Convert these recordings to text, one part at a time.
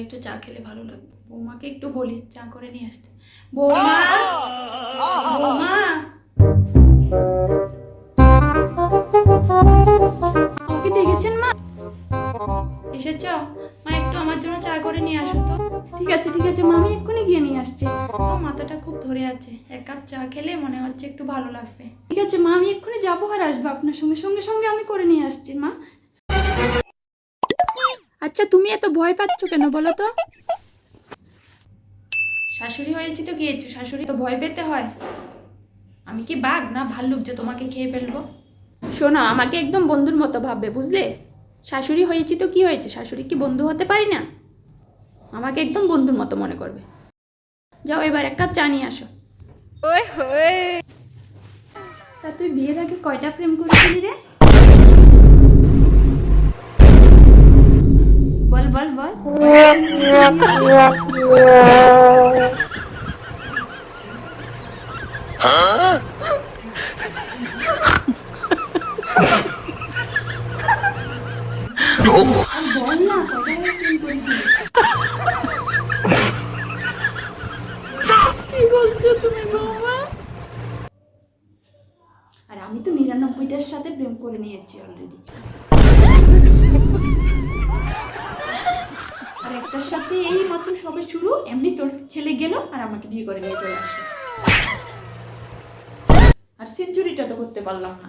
একটু চা খেলে ভালো লাগবে। বৌমাকে একটু বলি, চা করে নিয়ে আসতে। বৌমা! বৌমা! আমাকে মা? এসেছ? মা, একটু আমার জন্য চা করে নিয়ে আসো তো। ঠিক আছে ঠিক আছে, মা, আমি এক্ষুনি গিয়ে নিয়ে আসছি। তো মাথাটা খুব ধরে আছে। এক কাপ চা খেলে মনে হচ্ছে একটু ভালো লাগবে। ঠিক আছে, মা, আমি এক্ষুনি যাব আর আসব আপনার সঙ্গে। সঙ্গে সঙ্গে আমি করে নিয়ে আসছি, মা। আচ্ছা তুমি এত ভয় পাচ্ছ কেন বলো তো? শাশুড়ি হয়েছি তো গিয়েছে শাশুড়ি তো ভয় পেতে হয়। আমি কি বাঘ না ভাল্লুক যে তোমাকে খেয়ে ফেলব? শোনো আমাকে একদম বন্ধুর মতো ভাববে বুঝলে? শাশুড়ি হয়েছি তো কি হয়েছে? শাশুড়ি কি বন্ধু হতে পারি না? আমাকে একদম বন্ধুর মতো মনে করবে। যাও এবার এক কাপ চা নিয়ে আসো। তা তুই বিয়ের আগে কয়টা প্রেম করেছিলি রে? আর আমি তো নিরানব্বইটার সাথে প্রেম করে নিয়েছি অলরেডি একটার সাথে এই মাত্র সবে শুরু এমনি তোর ছেলে গেল আর আমাকে বিয়ে করে নিয়ে চলে আসলো। আর সেঞ্চুরিটা তো করতে পারলাম না।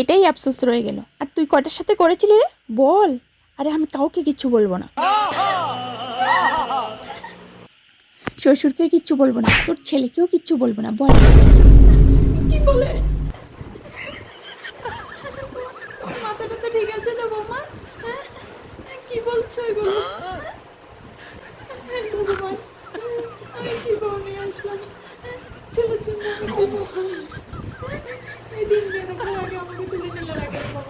এটাই আফসোস রয়ে গেল। আর তুই কটার সাথে করেছিলি রে? বল। আরে আমি কাউকে কিচ্ছু বলব না। শ্বশুরকে কিচ্ছু বলব না তোর ছেলেকেও কিচ্ছু বলব না বল। কি বলে? মাথাটা তো ঠিক আছে তো বৌমা? কি বলছো এগুলো হ্যাঁ, ভগবান আমি আগে আমাকে তুলে নিলে রাখেন